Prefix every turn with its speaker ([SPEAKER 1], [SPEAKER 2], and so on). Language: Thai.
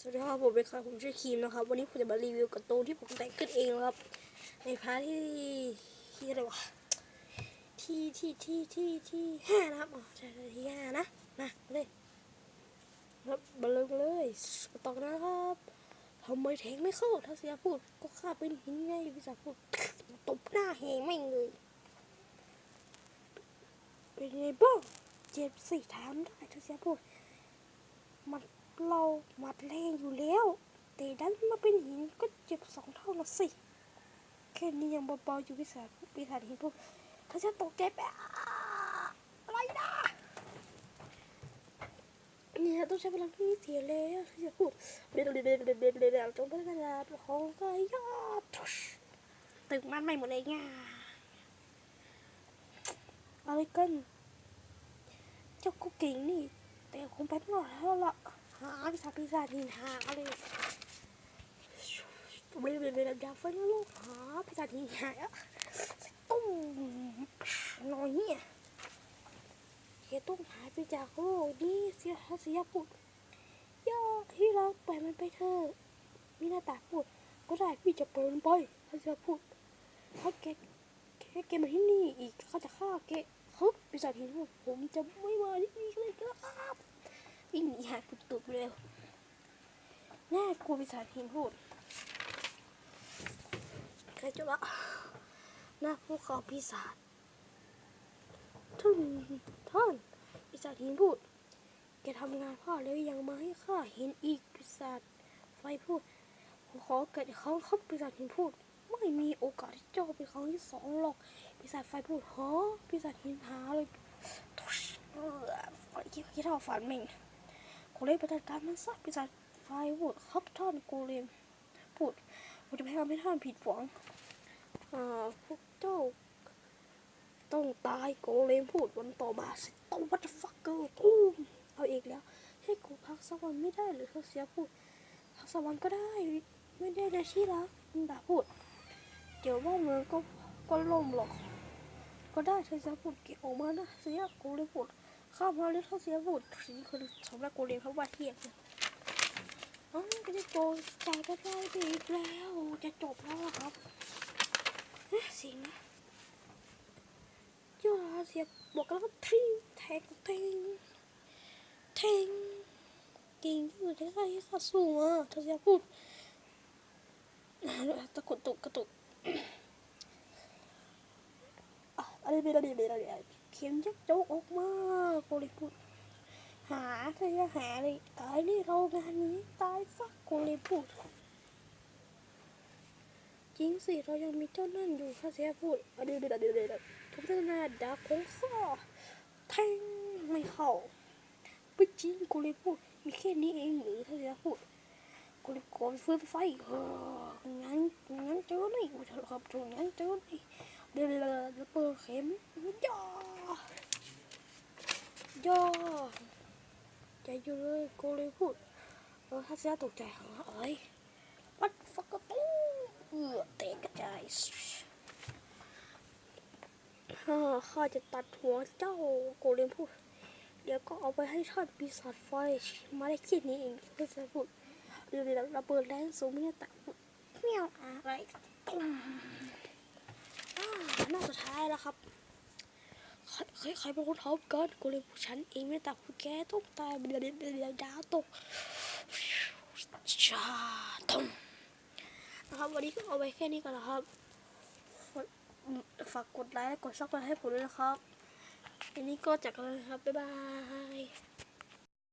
[SPEAKER 1] สวัสดีครับผมเป็นครับผมชื่อครีมนะครับ วันนี้ผมจะมารีวิวกร์ตูนที่ผมแต่งขึ้นเองนะครับ ในพาร์ทที่ที่อะไรวะที่ที่ที่ที่ที่ห้านะครับอ๋อใช่ที่ห้านะมาเลยครับมาเลยเลยต่อกนะครับทำไมแทงไม่เข้าถ้าเสียพูดก็ฆ่าเป็นหินไงพี่สาวพูดตบหน้าแหงแม่เลย เป็นไงบ้างเจ็บสิถามได้ถ้าเสียพูดมัน เราหมัดแรงอยู่แล้ว แต่ดันมาเป็นหินก็เจ็บสองเท่าละสิ แค่นี้ยังเบาๆอยู่พิศาจพิศาจหินพวกถ้าฉันตกใจไปอะไรนะเนี่ยต้องใช้พลังที่เสียแล้วที่จะพูดเบลเบลเบลเบลเบลเบลจงเป็นกระดาษของกายยอดตึกมันไม่หมดเลยง่าอะไรกัน เจ้าก็เก่งนี่ แต่คงไปไม่อดแล้วล่ะ หาพิซซ่าพิซซ่าหินหาอะไรเบลเบลเบลดาวไฟนรกหาพิซซ่าหินหาตุ้มหน่อยเนี่ยเฮตุ้มหายไปจากโลกนี้เสียเสียพูดย่าที่รักปล่อยมันไปเถอะมีหน้าตาพูด ก็ได้พี่จะปล่อยมันไปถ้าเสียพูดถ้าแกแกแกมาที่นี่อีกเขาจะฆ่าแกฮึบปีศาจหินพูดผมจะไม่มาที่นี่เลยครับ วิ่งหนีหายปุดตุบเร็วแน่ากลัวปีศาจหินพูดใครจะละหน้าพวกเขาปีศาจท่านท่านปีศาจหินพูด แกทำงานพ่อแล้วยังมาให้ข้าเห็นอีกปีศาจไฟพูดขอเกิดอีกครั้งครับปีศาจหินพูด ไม่มีโอกาสที่เจ้าเป็นครั้งที่สองหรอกปีศาจไฟพูดฮะปีศาจหินหาเลยเออไฟคิดคิดเท่าฝันเม่ง กเลมประจัดการมันซะปีศาจไฟพูดครับท่านโกเลมพูดผมจะไม่ทำให้ท่านผิดหวังอ่าพวกเจ้าต้องตายโกเลมพูดวันต่อมาสิต้องวัตฟักเกอร์ตูมเอาอีกแล้ว ให้กูพักสักวันไม่ได้หรือเขาเสียพูดพักสักวันก็ได้ไม่ได้นะที่รักด่าพูด เดี๋ยวบ้านเมืองก็ก็ล่มหรอก ก็ได้เธอจะพูดเกี่ยวออกมานะเสียโกเลมพูด ข้ามมาเรียกเขาเสียบุตรนี่คือสำหรับกูเรียนเพราะว่าเทียบเลยอ๋อก็จะโกใจก็ได้ไปอีกแล้วจะจบแล้วครับเอ๊ะเสิงนะย่อเสียบบอกแล้วก็ทิ้งแทงแทงแทงกิงอยู่ได้ไงข้าสู้อะเธอจะพูดตะกุดตุกกระตุกอะไรไม่ได้ไม่ได้ไม่ได้ เข็มยักโจกออกมาโกเลยพูดหาเธอจะหาเลยตายนี่เรางานนี้ตายสักโกเลยพูดจริงสิเรายังมีเจ้านั่นอยู่ถ้าเสียพูดเดี๋ยวเดี๋ยวเดี๋ยวเดี๋ยวทุกท่านนาดาของข้าแทงไม่เข้าไม่จริงโกเลยพูดมีแค่นี้เองหรือถ้าเสียพูดโกเลยก่อนฟื้นไฟงั้นงั้นเจอเลยกูจะขับตรงงั้นเจอเลย เดี๋ยวเดี๋ยวเปิดเข็มย่าย่อใจอยู่เลยโกเลยพูดเออถ้าเสียตกใจเหรอเอ้ยวัดฟักกระตุ้เอือเตะกระจายข้าจะตัดหัวเจ้าโกเลมพูด เดี๋ยวก็เอาไปให้ท่านปีศาจไฟมาได้แค่นี้เองเพื่อจะพูดเดี๋ยวเระเบิดแรงสูงไม่ได้ตัดพูดเมียวอะไรตุ้ม หน้าสุดท้ายแล้วครับใครใครใครเป็นคนทำกันกูเลยผู้ฉันเองไม่แต่ผู้แกต้องตายเดี๋ยวเดี๋ยวเดี๋ยวเดี๋ยวดาวตกชาทมนะครับวันนี้ก็เอาไว้แค่นี้ก่อนนะครับฝากกดไลค์กดซับสไครต์ให้ผมด้วยนะครับอันนี้ก็จากกันแล้วครับบ๊ายบาย